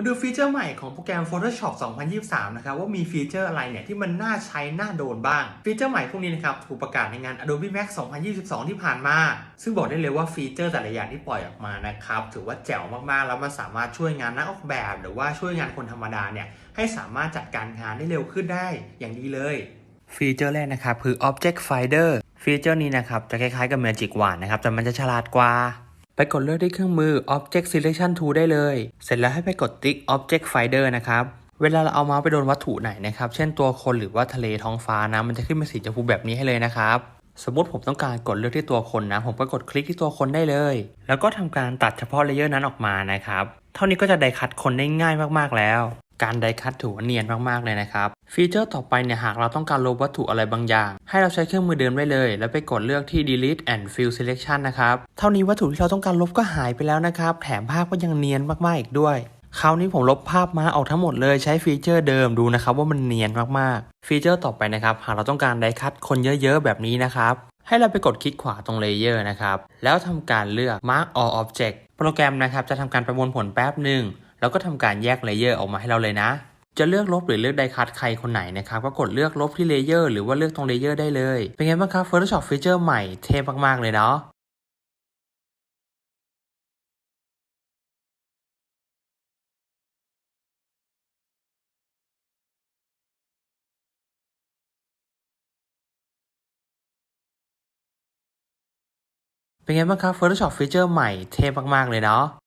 มาดูฟีเจอร์ใหม่ของโปรแกรม Photoshop 2023 นะครับว่ามีฟีเจอร์อะไรเนี่ยที่มันน่าใช้น่าโดนบ้าง ฟีเจอร์ใหม่พวกนี้นะครับถูกประกาศในงาน Adobe Max 2022 ที่ผ่านมา ซึ่งบอกได้เลยว่าฟีเจอร์แต่ละอย่างที่ปล่อยออกมานะครับถือว่าแจ๋วมากๆ แล้วมันสามารถช่วยงานนักออกแบบ หรือว่าช่วยงานคนธรรมดาเนี่ยให้สามารถจัดการงานได้เร็วขึ้นได้อย่างดีเลย ฟีเจอร์แรกนะครับคือ Object Finder ฟีเจอร์นี้นะครับจะคล้ายๆกับ Magic Wand นะครับแต่มันจะฉลาดกว่า ไปกดเลือกที่เครื่องมือ Object Selection Tool ได้เลย เสร็จแล้วให้ไปกดติ๊ก Object Finder นะครับ เวลาเราเอาเมาส์ไปโดนวัตถุไหนนะครับ เช่นตัวคนหรือว่าทะเลท้องฟ้านะ มันจะขึ้นเป็นสีชมพูแบบนี้ให้เลยนะครับสมมติผมต้องการกดเลือกที่ตัวคนนะ ผมก็กดคลิกที่ตัวคนได้เลย แล้วก็ทำการตัดเฉพาะเลเยอร์นั้นออกมานะครับ เท่านี้ก็จะได้คัดคนได้ง่ายมากๆแล้ว การไดคัดถือว่าเนียนมากๆเลยนะครับ ฟีเจอร์ต่อไปเนี่ยหากเราต้องการลบวัตถุอะไรบางอย่าง ให้เราใช้เครื่องมือเดิมได้เลย แล้วไปกดเลือกที่ delete and fill selection นะครับ เท่านี้วัตถุที่เราต้องการลบก็หายไปแล้วนะครับ แถมภาพก็ยังเนียนมากๆอีกด้วยคราวนี้ผมลบภาพมาออกทั้งหมดเลยใช้ฟีเจอร์เดิมดูนะครับว่ามันเนียนมากๆ ฟีเจอร์ต่อไปนะครับ หากเราต้องการไดคัดคนเยอะๆ แบบนี้นะครับ ให้เราไปกดคลิกขวาตรงเลเยอร์นะครับ แล้วทำการเลือก mark all object โปรแกรมนะครับจะทำการประมวลผลแป๊บหนึ่ง แล้วก็ทำการแยกเลเยอร์ออกมาให้เราเลยนะ จะเลือกลบหรือเลือกไดคัทใครคนไหนนะครับก็กดเลือกลบที่เลเยอร์หรือว่าเลือกตรงเลเยอร์ได้เลย เป็นไงบ้างครับ Photoshop ฟีเจอร์ใหม่เท่มากๆเลยเนาะเป็นไงบ้างครับ Photoshop ฟีเจอร์ใหม่เท่มากๆเลยเนาะ